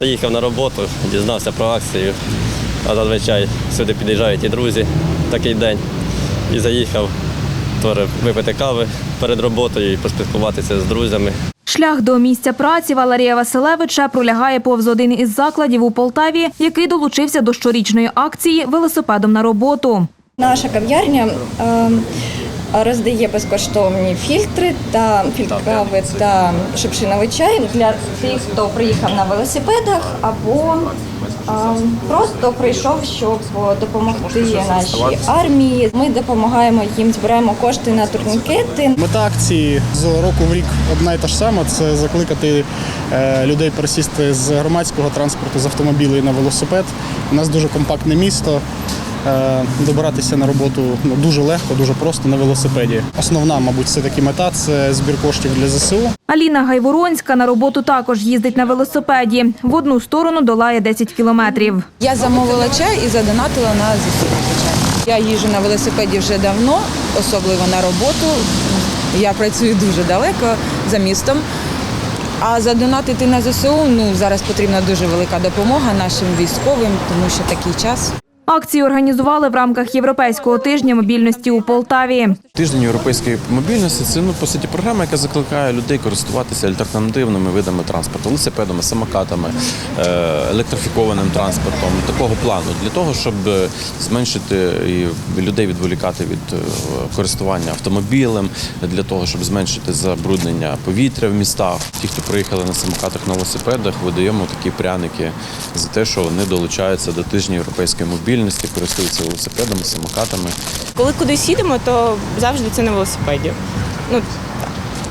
Їхав на роботу, дізнався про акцію, а зазвичай сюди під'їжджають і друзі в такий день. І заїхав теж випити кави перед роботою і поспілкуватися з друзями. Шлях до місця праці Валерія Василевича пролягає повз один із закладів у Полтаві, який долучився до щорічної акції велосипедом на роботу. Наша кав'ярня е, роздає безкоштовні фільтри та фільтр кави та шипшиновий чай для тих, хто приїхав на велосипедах або просто прийшов, щоб допомогти нашій армії. Ми допомагаємо їм, збираємо кошти на турнікети. Мета акції з року в рік одна і та ж сама це закликати е, людей пересісти з громадського транспорту з автомобілів на велосипед. У нас дуже компактне місто. Е, Добиратися на роботу ну, дуже легко, дуже просто на велосипеді. Основна, мабуть, все таки мета це збір коштів для ЗСУ. Аліна Гайворонська на роботу також їздить на велосипеді. В одну сторону долає 10 кілометрів. Я замовила чай і задонатила на ЗСУ. Я їжджу на велосипеді вже давно, особливо на роботу. Я працюю дуже далеко за містом. А задонатити на ЗСУ ну зараз потрібна дуже велика допомога нашим військовим, тому що такий час. Акцію організували в рамках Європейського тижня мобільності у Полтаві. Тиждень європейської мобільності це ну по суті програма, яка закликає людей користуватися альтернативними видами транспорту, велосипедами, самокатами, е, електрифікованим транспортом такого плану для того, щоб зменшити і людей відволікати від е, користування автомобілем, для того, щоб зменшити забруднення повітря в містах. Ті, хто приїхали на самокатах на велосипедах, видаємо такі пряники за те, що вони долучаються до тижня європейської мобільності, користуються велосипедами, самокатами. Коли кудись їдемо, то завжди це на велосипеді. Ну,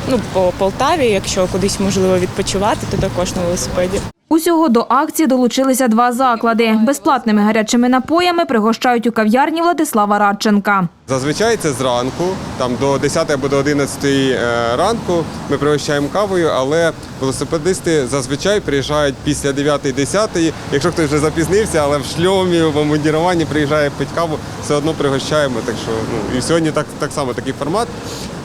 ну по Полтаві, якщо кудись можливо відпочивати, то також на велосипеді. Усього до акції долучилися два заклади. Безплатними гарячими напоями пригощають у кав'ярні Владислава Радченка. Зазвичай це зранку, там до 10 або до 11 е, ранку ми пригощаємо кавою, але велосипедисти зазвичай приїжджають після 9-10. Якщо хтось вже запізнився, але в шльомі, в обмундіруванні приїжджає пить каву, все одно пригощаємо. Так що ну і сьогодні так, так само такий формат.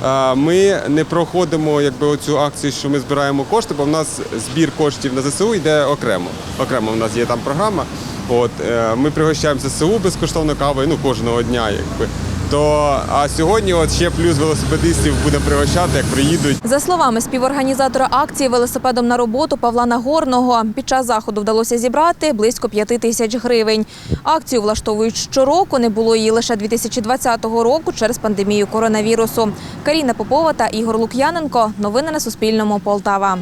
Е, Ми не проходимо якби оцю акцію, що ми збираємо кошти, бо в нас збір коштів на ЗСУ йде окремо. Окремо в нас є там програма. От е, ми пригощаємо ЗСУ безкоштовно кавою, ну кожного дня, якби. То а сьогодні от ще плюс велосипедистів буде пригощати, як приїдуть. За словами співорганізатора акції велосипедом на роботу Павла Нагорного, під час заходу вдалося зібрати близько п'яти тисяч гривень. Акцію влаштовують щороку. Не було її лише 2020 року через пандемію коронавірусу. Каріна Попова та Ігор Лук'яненко. Новини на Суспільному. Полтава.